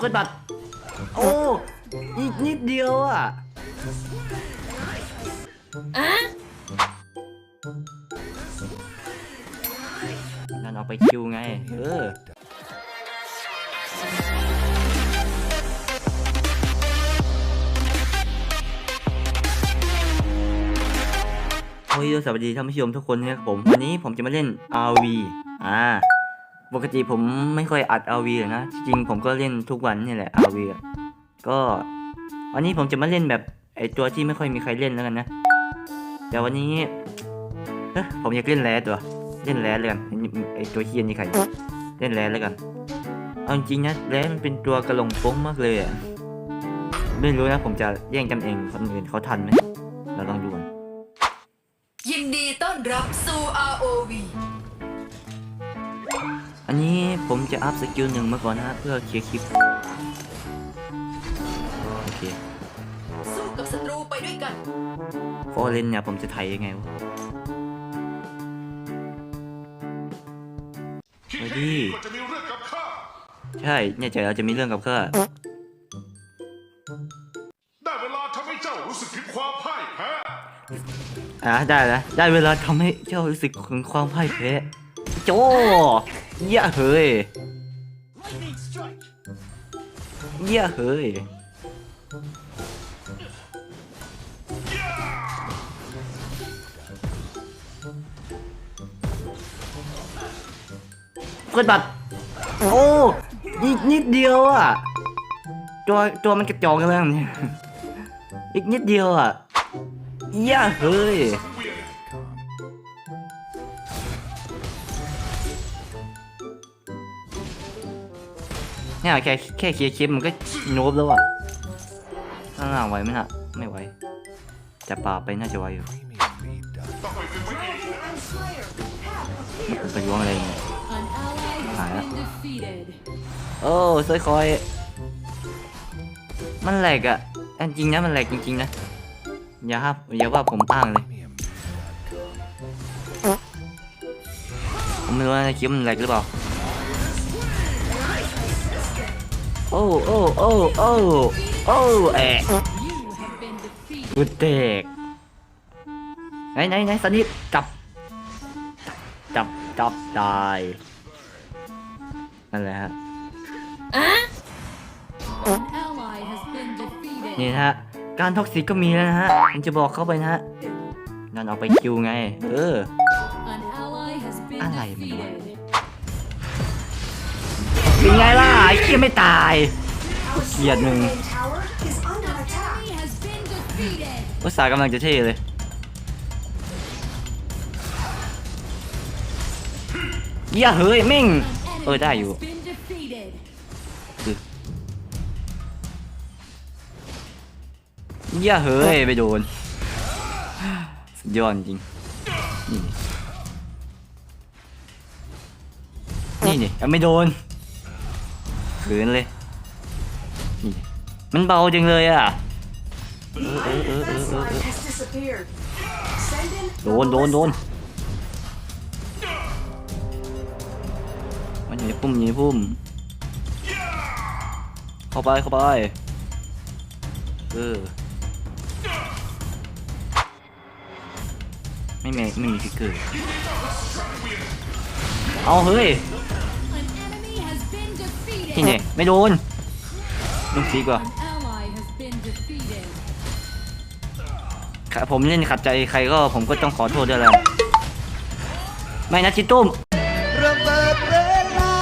กดบัตรโอ้อีกนิดเดียวอะนั่นเอาไปคิวไง เออโอ้ยสวัสดีท่านผู้ชมทุกคนนะครับผม วันนี้ผมจะมาเล่น RV อ่า ปกติผมไม่ค่อยอัด RV หรอกนะ จริงผมก็เล่นทุกวันนี่แหละ RV อะก็วันนี้ผมจะมาเล่นแบบไอตัวที่ไม่ค่อยมีใครเล่นแล้วกันนะ แต่วันนี้เอ้ผมอยากเล่นแร่ตัว เล่นแร่เลยกันไอตัวเฮียนี่ใคร เล่นแร่แล้วกัน เอาจริงนะแร่มันเป็นตัวกระหลงโป้งมากเลยอะไม่รู้นะผมจะแย่งกันเองคนอื่นเขาทันไหม อัพสกิลหนึ่งมาก่อนนะฮะเพื่อเคลียร์คลิป โอเคสู้กับศัตรูไปด้วยกันฟอร์เรนเนี่ยผมจะไถยังไงวะคิดเฮ้ยให้ดิดีกว่าจะมีเรื่องกับข้าใช่เนี่ยใจเราจะมีเรื่องกับข้าได้เวลาทำให้เจ้ารู้สึกถึงความพ่ายแพ้อะได้แล้วได้เวลาทำให้เจ้ารู้สึกถึงความพ่ายแพ้โจเยี่ยเฮ้ย เยี่ยเฮ้ยกดบัตรโอ้อีกนิดเดียวอะ ตัวตัวมันกระจอกกันแล้วเนี่ยอีกนิดเดียวอะเยี่ยเฮ้ย เนี่ยแค่แค่เคลียร์คลิปมันก็โนบแล้วอะข้าไหวไหมนะไม่ไหวแต่ป่าไปน่าจะไหวอยู่ไปล้วงอะไรเงี้ย An ally has Hả? been defeated. โอ้ซอยคอย มันแหลกอะอันจริงนะมันแหลกจริงๆนะอย่าครับอย่าว่าผมอ้างเลยผมไม่รู้นะคลิปมันแหลกหรือเปล่า โอ้โอ้โอ้โอ้โอ้แอะกูเตกไหนไหนไหนสนิทจับ จับจับตายนั่นแหละฮะนี่นะฮะ การท็อกซิกก็มีแล้วนะฮะมันจะบอกเข้าไปนะฮะนั่นเอาไปคิวไง เออ An ally has been Ally mà nói. defeated. ายเคียไม่ตายเกียดหนึ่งอุตสาหกำลังจะเท่เลยอย่าเฮ้ยแม่งเออได้อยู่อย่าเฮ้ยไปโดนสุดยอดจริงนี่นี่ยังไม่โดน ขืนเลยนี่มันเบาจังเลยอะเออเออเออเออเออ Line has disappeared. Send in โดนโดนโดนมันอยู่ในพุ่มอยู่ในพุ่มเข้าไปเข้าไปเออไม่มีไม่มีฟิกเกอร์เอาเฮ้ย ไม่โดนลูกซีกว่า An ally has been defeated. ค่ะผมเล่นขัดใจใครก็ผมก็ต้องขอโทษด้วยแหละไม่นะชิตุ้มระเบิดเวลา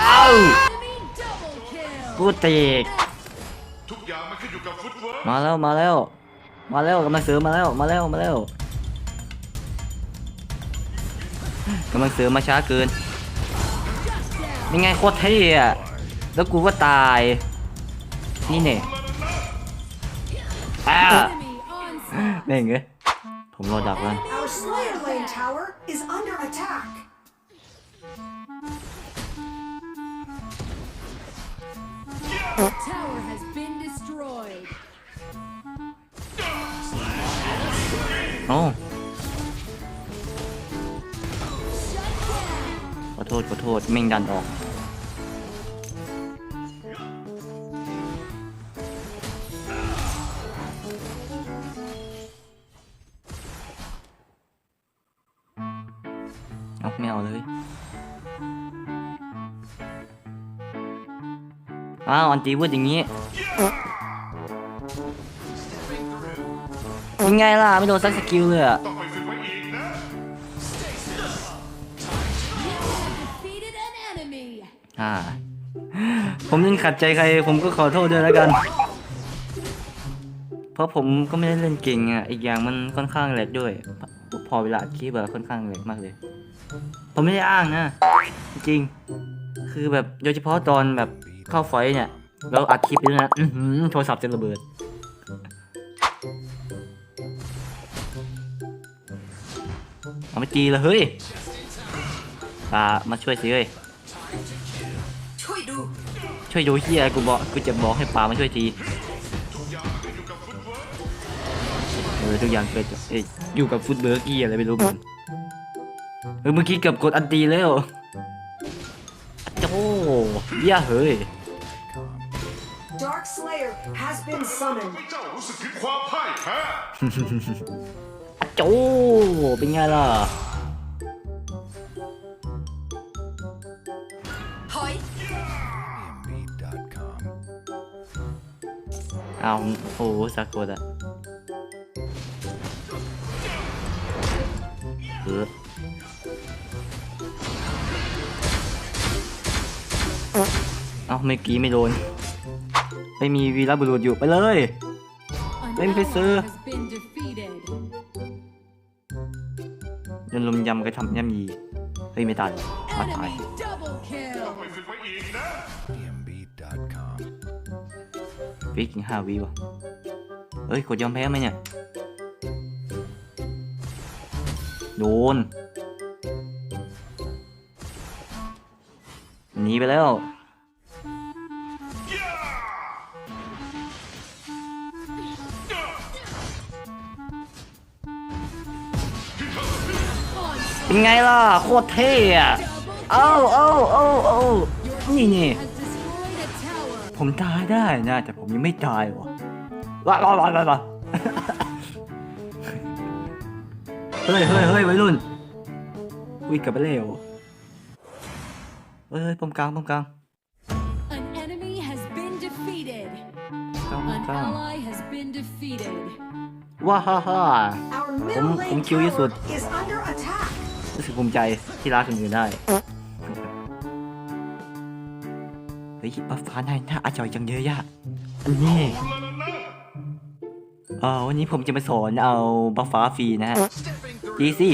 เอ้า Enemy double kill. กูเตกทุกอย่างมันขึ้นอยู่กับฟุตเวิร์กมาแล้วมาแล้ว มาแล้วกำลังเสริมมาแล้วมาแล้วมาแล้วกำลังเสริมมาช้าเกินยังไงโคตรเท่อะ แล้วกูก็ตาย นี่เนี่ยอ้า Enemy onslaught. แม่งเอ้ยผมรอดักแล้ว Our Slayer Lane tower is under attack. Tower has been destroyed. โอ้ Shut down. ขอโทษษขอโทษแม่งดันออก อ้าวอันตีวืดอย่างนี้ยังไงล่ะไม่โดนสักสกิลเลยอะต้องไปฝึกไว้อีกนะ Defeated an enemy. อ่า ผมยังขัดใจใคร ผมก็ขอโทษด้วยแล้วกัน เพราะผมก็ไม่ได้เล่นเก่งอะ อีกอย่างมันค่อนข้างแหลกด้วย พอเวลาคลิปแบบค่อนข้างแหลกมากเลย ผมไม่ได้อ้างนะ จริง คือแบบโดยเฉพาะตอนแบบ เข้าไฟท์เนี่ยเราอัดคลิปด้วยนะอื้อหือโทรศัพท์จะระเบิดเอามาจีเลยเฮ้ยปามาช่วยสิเฮ้ยช่วยดูช่วยดูเฮียกูบอกกูจะบอกให้ปามาช่วยทีเออทุกอย่างเกิดจากเอ้ยอยู่กับฟุตเบิร์กกี้อะไรไม่รู้มึงเออเมื่อกี้เกือบกดอันตีแล้วโอ้เหี้ยเฮ้ย Dark Slayer has been summoned. ให้เจ้ารู้สึกถึงความพ่ายแพ้โจเป็นไงล่ะ ถอย เอาโอ้สากดอะเออเอาเมื่อกี้ไม่โดน ไม่มีวีรบุรุษอยู่ไปเลย An Lên phía ally xưa. has been defeated. ยนลมยำกระทำย่ำยีเฮ้ยไม่ตายมาตาย Enemy double ต้อง kill. ไปฝึกไว้อีกนะฟิกอีกห้าวิวะเอ้ยกดยอมแพ้ไหมเนี่ย โดนหนีไปแล้ว เป็นไงล่ะโคตรเท่อะเอ้าเอ้าเอ้าเอ้านี่นี่ Has destroyed a tower. ผมตายได้นะ แต่ผมยังไม่ตายวะว้าวว้าวว้าวว้าวเฮ้ยเฮ้ยเฮ้ยวัยรุ่นอุ้ยกลับไปเร็วเฮ้ยเฮ้ยปมกลางปมกลาง An enemy has been defeated. กลางปม An กลาง ally has been defeated. ว้าฮ่าฮ่า Our middle Cũng- lane cũng chiêu với tower sụt. is under attack. รู้สึกภูมิใจที่รักคนอื่นได้ เฮ้ยบัฟฟ้าในหน้าอาจอยจังเยอะยะอันนี้คุณแล้วนะเออวันนี้ผมจะมาสอนเอาบัฟฟ้าฟรีนะฮะดีสิ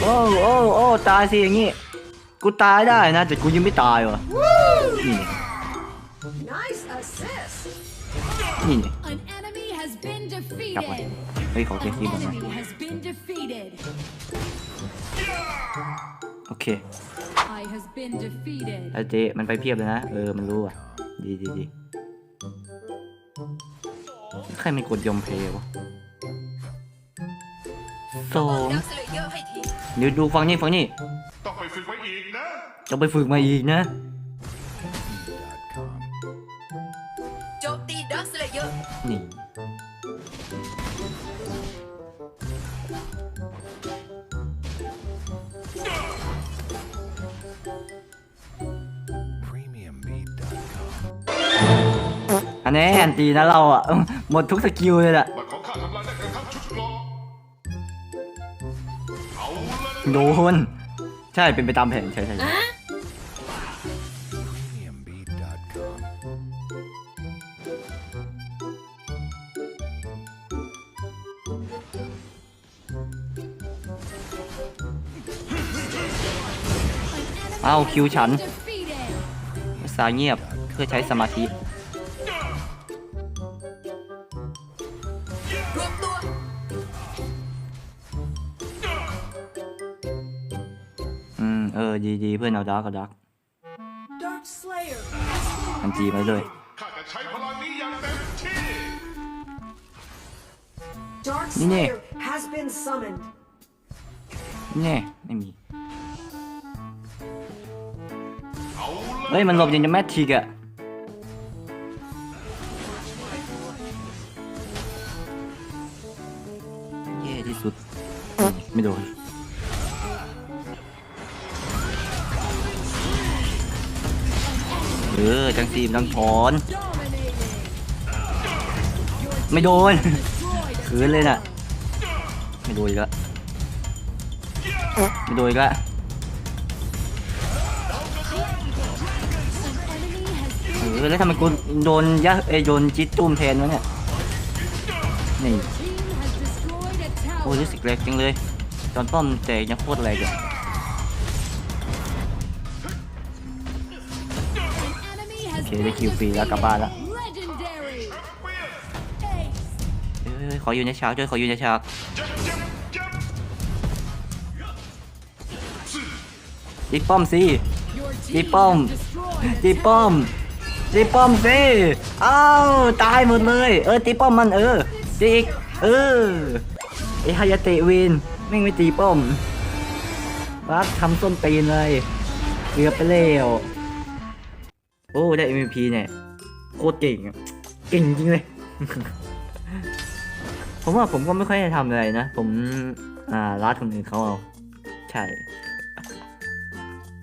โอ้โอ้โอ้ตายสิอย่างงี้ กูตายได้นะ แต่กูยังไม่ตายวะนี่ Nice assist. นี่ An enemy has been กลับมา defeated. เฮ้ยขอเค An ลียร์ก่อนนะ enemy has been defeated. โอเค I has been defeated. แล้วเจมันไปเพียบเลยนะ เออ มันรู้อะ ดีดีดีใครไม่กดยอมเพลย์วะสองดักสเลเยอร์ให้ทีเดี๋ยวดูฟังนี่ฟังนี่ ต้องไปฝึกไว้อีกนะจะไปฝึกมาอีกนะ อันนี้แอนตีนะเราอะ หมดทุกสกิลเลยแหละบัตรของข้าทำลายได้กันทั้งชุดเกรอเอาละนะโดนใช่เป็นไปตามแผนใช่ใช่ใช่ เอาคิวฉันสายเงียบเพื่อใช้สมาธิอืมเออดีๆเพื่อนเอาดักเอาดักทันทีมาเลยนี่เนี่ยนี่ไม่มี เละเฮ้ยมันหลบย่างจะแมททิกอะแย่ที่สุด ไม่โดนเออจังซีมดังถอน ไม่โดนขืนเลยน่ะ ไม่โดนอีกล้วไม่โดนอีกล้ว เออแล้วทำไมกูโดนยะเอยโดนจิตตุ้มแทนวะเนี่ย นี่ โอ้ย tower. รู้สึกแรงจังเลย ตอนป้อมแต่ยังโคตรแรงอะ Enemy has โอเคได้คิวฟรีแล้วกลับบ้านละ Legendary. เอ้ยขออยู่ในฉากด้วยขออยู่ในฉากยับยับยับตีป้อมสิ Your Đi team bom. has destroyed a ตีป้อม ตีป้อมสิอ้าวตายหมดเลย เออตีป้อมมันเออตีอีกเออไอฮายาเตะวินแม่ไม่ตีป้อมรักทำส้นตีนเลยเกือบไปแล้วโอ้ได้ MVP เนี่ยโคตรเก่งเก่งจริงเลย ผมว่าผมก็ไม่ค่อยได้ทำอะไรนะ ผม อ่ารัดคนอื่นเขาเอา ใช่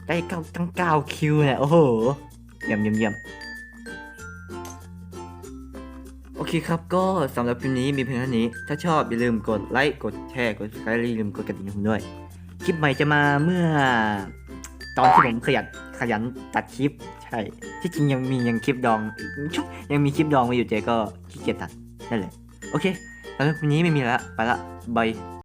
ได้เก้าตั้งเก้าคิวเนี่ย โอ้โหเยี่ยมเยี่ยมเยี่ยม โอเคครับ ก็สำหรับคลิปนี้มีเพียงเท่านี้ ถ้าชอบอย่าลืมกดไลค์ กดแชร์ กด subscribe และอย่าลืมกดกระดิ่งให้ผมด้วย คลิปใหม่จะมาเมื่อ ตอนที่ผมขยันขยันตัดคลิป ใช่ ที่จริงยังมียังคลิปดองอีกชุบยังมีคลิปดองไว้อยู่เจก็ขี้เกียจตัดนั่นแหละ โอเคสำหรับคลิปนี้ไม่มีแล้วไปละบาย